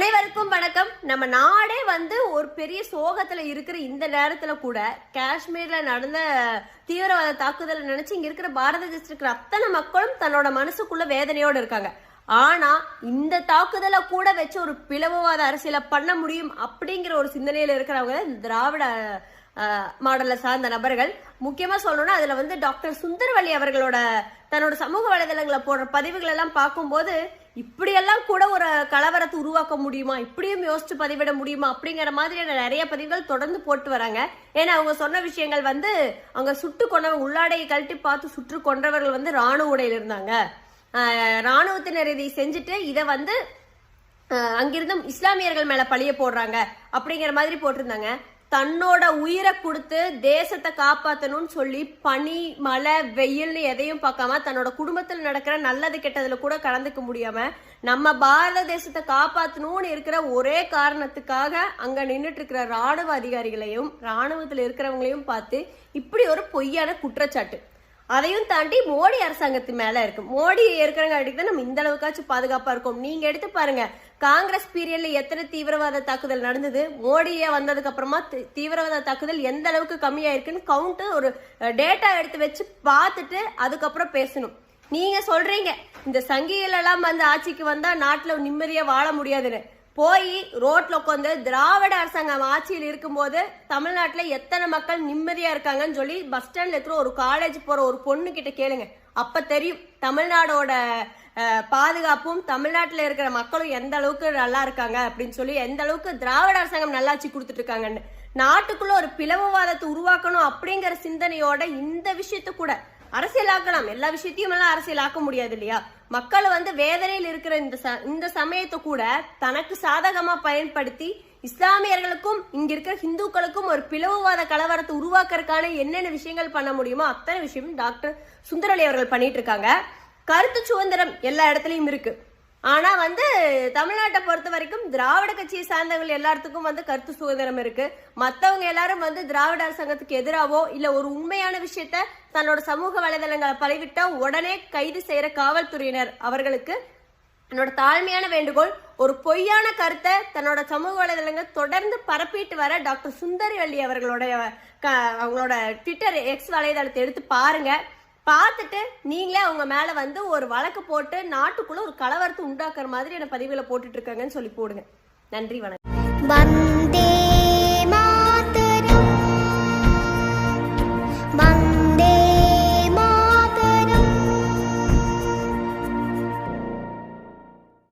அனைவருக்கும் வணக்கம். நம்ம நாடே வந்து ஒரு பெரிய சோகத்துல இருக்கிற இந்த நேரத்துல கூட காஷ்மீர்ல நடந்த தீவிரவாத தாக்குதலை நினைச்சு இங்க இருக்கிற பாரத தேசத்துல இருக்கிற அத்தனை மக்களும் தன்னோட மனசுக்குள்ள வேதனையோட இருக்காங்க. ஆனா இந்த தாக்குதலை கூட வச்சு ஒரு பிளவுவாத அரசியலை பண்ண முடியும் அப்படிங்கிற ஒரு சிந்தனையில இருக்கிறவங்க இந்த திராவிட மாடலை சார்ந்த நபர்கள். முக்கியமா சொல்லணும்னா அதுல வந்து டாக்டர் சுந்தரவல்லி அவர்களோட தன்னோட சமூக வலைதளங்களை போடுற பதிவுகள் எல்லாம் பார்க்கும்போது இப்படியெல்லாம் கூட ஒரு கலவரத்தை உருவாக்க முடியுமா? இப்படியும் யோசிச்சு பதிவிட முடியுமா? அப்படிங்கிற மாதிரியான நிறைய பதிவுகள் தொடர்ந்து போட்டு வராங்க. ஏன்னா அவங்க சொன்ன விஷயங்கள் வந்து அவங்க சுட்டு கொண்டவங்க உள்ளாடையை கழட்டி பார்த்து சுற்று கொன்றவர்கள் வந்து ராணுவ உடையில் இருந்தாங்க. ராணுவத்தினர் இதை செஞ்சுட்டு இதை வந்து அஹ் அங்கிருந்து இஸ்லாமியர்கள் மேல பழிய போடுறாங்க. அப்படிங்கிற மாதிரி போட்டிருந்தாங்க. தன்னோட உயிரை கொடுத்து தேசத்தை காப்பாத்தணும்னு சொல்லி பனி மழை வெயில்னு எதையும் பார்க்காம தன்னோட குடும்பத்தில் நடக்கிற நல்லது கெட்டதுல கூட கலந்துக்க முடியாம நம்ம பாரத தேசத்தை காப்பாத்தணும்னு இருக்கிற ஒரே காரணத்துக்காக அங்க நின்றுட்டு இருக்கிற ராணுவ அதிகாரிகளையும் ராணுவத்தில் இருக்கிறவங்களையும் பார்த்து இப்படி ஒரு பொய்யான குற்றச்சாட்டு. அதையும் தாண்டி மோடி அரசாங்கத்து மேல இருக்கு. மோடி இருக்கிறங்காட்டிக்கு தான் நம்ம இந்த அளவுக்காச்சும் பாதுகாப்பா இருக்கோம். நீங்க எடுத்து பாருங்க. காங்கிரஸ் பீரியட்ல எத்தனை தீவிரவாத தாக்குதல் நடந்தது? மோடியே வந்ததுக்கு அப்புறமா தீவிரவாத தாக்குதல் எந்த அளவுக்கு கம்மியாயிருக்குன்னு கவுண்ட் ஒரு டேட்டா எடுத்து வச்சு பார்த்துட்டு அதுக்கப்புறம் பேசணும். நீங்க சொல்றீங்க இந்த சங்கிகள் எல்லாம் வந்து ஆட்சிக்கு வந்தா நாட்டுல நிம்மதியா வாழ முடியாதுன்னு. போய் ரோட்ல உட்காந்து திராவிட அரசாங்கம் ஆட்சியில் இருக்கும்போது தமிழ்நாட்டில் எத்தனை மக்கள் நிம்மதியா இருக்காங்கன்னு சொல்லி பஸ் ஸ்டாண்ட்ல இருக்கிற ஒரு காலேஜ் போற ஒரு பொண்ணு கிட்ட கேளுங்க. அப்ப தெரியும் தமிழ்நாடோட பாதுகாப்பும் தமிழ்நாட்டில் இருக்கிற மக்களும் எந்த அளவுக்கு நல்லா இருக்காங்க அப்படின்னு சொல்லி எந்த அளவுக்கு திராவிட அரசாங்கம் நல்லாட்சி கொடுத்துட்டு இருக்காங்கன்னு. நாட்டுக்குள்ள ஒரு பிளவுவாதத்தை உருவாக்கணும் அப்படிங்கிற சிந்தனையோட இந்த விஷயத்த கூட அரசியலாக்கலாம். எல்லா விஷயத்தையும் எல்லாம் அரசியலாக்க முடியாது இல்லையா? மக்கள் வந்து வேதனையில் இருக்கிற இந்த ச- இந்த சமயத்தை கூட தனக்கு சாதகமா பயன்படுத்தி இஸ்லாமியர்களுக்கும் இங்க இருக்கிற ஹிந்துக்களுக்கும் ஒரு பிளவுவாத கலவரத்தை உருவாக்குறதுக்கான என்னென்ன விஷயங்கள் பண்ண முடியுமோ அத்தனை விஷயம் டாக்டர் சுந்தரலி அவர்கள் பண்ணிட்டு இருக்காங்க. கருத்து சுதந்திரம் எல்லா இடத்துலயும் இருக்கு. ஆனா வந்து தமிழ்நாட்டை பொறுத்த வரைக்கும் திராவிட கட்சியை சார்ந்தவங்க எல்லாத்துக்கும் வந்து கருத்து சுதந்திரம் இருக்கு. மத்தவங்க எல்லாரும் வந்து திராவிட அரசாங்கத்துக்கு எதிராவோ இல்ல ஒரு உண்மையான விஷயத்த தன்னோட சமூக வலைதளங்களை பரவிட்டா உடனே கைது செய்யற காவல்துறையினர் அவர்களுக்கு என்னோட தாழ்மையான வேண்டுகோள் ஒரு பொய்யான கருத்தை தன்னோட சமூக வலைதளங்கள் தொடர்ந்து பரப்பிட்டு வர டாக்டர் சுந்தரிவள்ளி அவர்களுடைய க- அவங்களோட ட்விட்டர் எக்ஸ் வலைதளத்தை எடுத்து பாருங்க. பார்த்துட்டு நீங்களே அவங்க மேல வந்து ஒரு வழக்கு போட்டு நாட்டுக்குள்ள ஒரு கலவரத்தை உண்டாக்குற மாதிரி என்ன பதிவுல போட்டுட்டு இருக்காங்கன்னு சொல்லி போடுங்க. நன்றி வணக்கம்.